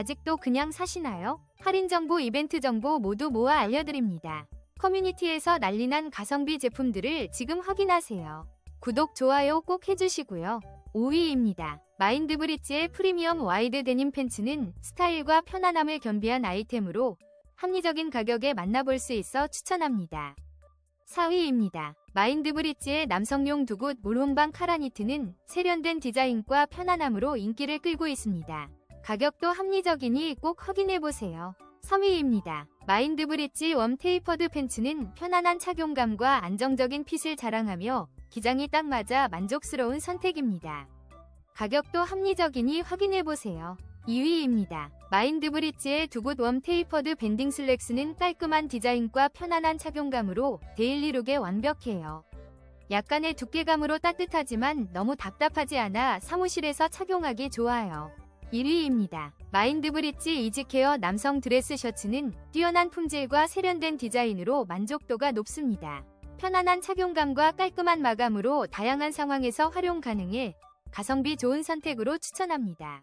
아직도 그냥 사시나요? 할인 정보, 이벤트 정보 모두 모아 알려드립니다. 커뮤니티에서 난리난 가성비 제품들을 지금 확인하세요. 구독, 좋아요 꼭 해주시고요. 5위입니다. 마인드브릿지의 프리미엄 와이드 데님 팬츠는 스타일과 편안함을 겸비한 아이템으로 합리적인 가격에 만나볼 수 있어 추천합니다. 4위입니다. 마인드브릿지의 남성용 두굿 물홈방 카라니트는 세련된 디자인과 편안함으로 인기를 끌고 있습니다. 가격도 합리적이니 꼭 확인해보세요. 3위입니다. 마인드 브릿지 웜 테이퍼드 팬츠는 편안한 착용감과 안정적인 핏을 자랑하며 기장이 딱 맞아 만족스러운 선택입니다. 가격도 합리적이니 확인해보세요. 2위입니다. 마인드 브릿지의 두굿 웜 테이퍼드 밴딩 슬랙스는 깔끔한 디자인과 편안한 착용감으로 데일리룩에 완벽해요. 약간의 두께감으로 따뜻하지만 너무 답답하지 않아 사무실에서 착용하기 좋아요. 1위입니다. 마인드브릿지 이지케어 남성 드레스 셔츠는 뛰어난 품질과 세련된 디자인으로 만족도가 높습니다. 편안한 착용감과 깔끔한 마감으로 다양한 상황에서 활용 가능해 가성비 좋은 선택으로 추천합니다.